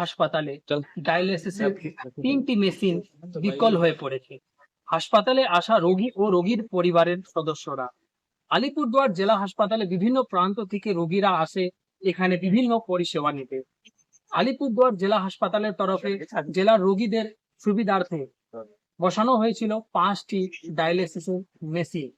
হাসপাতালে ডায়ালিসিসের তিনটি মেশিন বিকল হয়ে পড়েছে। হাসপাতালে আসা রোগী ও রোগীর পরিবারের সদস্যরা। আলিপুরদুয়ার জেলা হাসপাতালে বিভিন্ন প্রান্ত থেকে রোগীরা আসে এখানে বিভিন্ন পরিষেবা নিতে। আলিপুরদুয়ার জেলা হাসপাতালের তরফে জেলার রোগীদের সুবিধার্থে বসানো হয়েছিল পাঁচটি ডায়ালিসিসের মেশিন।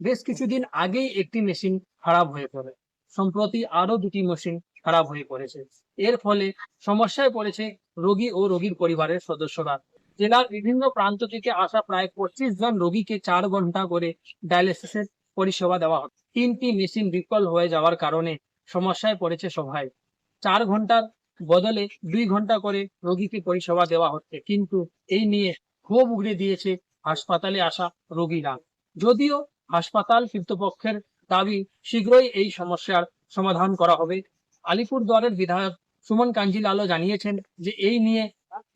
বেশ কিছুদিন আগেই একটি মেশিন খারাপ হয়ে পড়ে। সম্প্রতি আরও দুটি মেশিন খারাপ হয়ে পড়েছে। এর ফলে সমস্যায় পড়েছে রোগী ও রোগীর পরিবারের সদস্যরা। জেলার বিভিন্ন প্রান্ত থেকে আসা প্রায় পঁচিশ জন রোগীকে চার ঘণ্টা করে ডায়ালিসিসের পরিষেবা দেওয়া হয়। তিনটি মেশিন বিকল হয়ে যাওয়ার কারণে সমস্যায় পড়েছে সবাই। চার ঘণ্টার বদলে দুই ঘণ্টা করে রোগীকে পরিষেবা দেওয়া হচ্ছে। কিন্তু এই নিয়ে ক্ষোভ উগড়ে দিয়েছে হাসপাতালে আসা রোগীরা। যদিও হাসপাতাল কর্তৃপক্ষের দাবি শীঘ্রই এই সমস্যার সমাধান করা হবে। আলিপুরদুয়ারের বিধায়ক সুমন কাঞ্জিল আলো জানিয়েছেন যে এই নিয়ে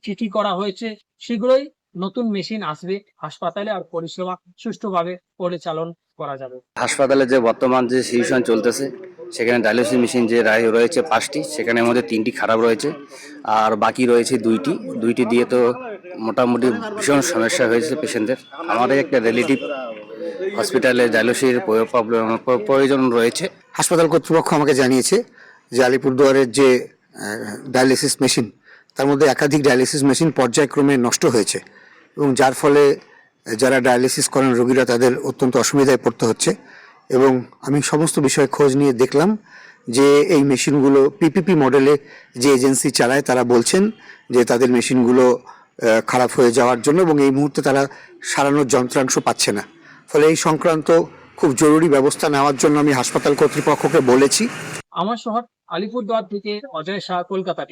চিঠি করা হয়েছে শীঘ্রই নতুন মেশিন আসবে হাসপাতালে আর পরিষেবা সুষ্ঠুভাবে পরিচালন করা যাবে। হাসপাতালে যে বর্তমান যে সিচুয়েশন চলতেছে সেখানে ডায়ালিসিস মেশিন যে রায়- রয়েছে পাঁচটি সেখানের মধ্যে তিনটি খারাপ রয়েছে আর বাকি রয়েছে দুইটি। দুইটি দিয়ে তো মোটামুটি ভীষণ সমস্যা হয়েছে পেশেন্টদের। আমাদের একটা রিলেটিভ হসপিটালে ডায়ালিসিসের প্রবলেম প্রয়োজন রয়েছে। হাসপাতাল কর্তৃপক্ষ আমাকে জানিয়েছে যে আলিপুরদুয়ারের যে ডায়ালিসিস মেশিন তার মধ্যে একাধিক ডায়ালিসিস মেশিন পর্যায়ক্রমে নষ্ট হয়েছে এবং যার ফলে যারা ডায়ালিসিস করেন রোগীরা তাদের অত্যন্ত অসুবিধায় পড়তে হচ্ছে এবং আমি সমস্ত বিষয়ে খোঁজ নিয়ে দেখলাম যে এই মেশিনগুলো পিপিপি মডেলে যে এজেন্সি চালায় তারা বলছেন যে তাদের মেশিনগুলো খারাপ হয়ে যাওয়ার জন্য এবং এই মুহূর্তে তারা সারানোর যন্ত্রাংশ পাচ্ছে না। ফলে এই সংক্রান্ত খুব জরুরি ব্যবস্থা নেওয়ার জন্য আমি হাসপাতাল কর্তৃপক্ষকে বলেছি। আমার শহর আলিপুরদুয়ার থেকে অজয় শাহ কলকাতা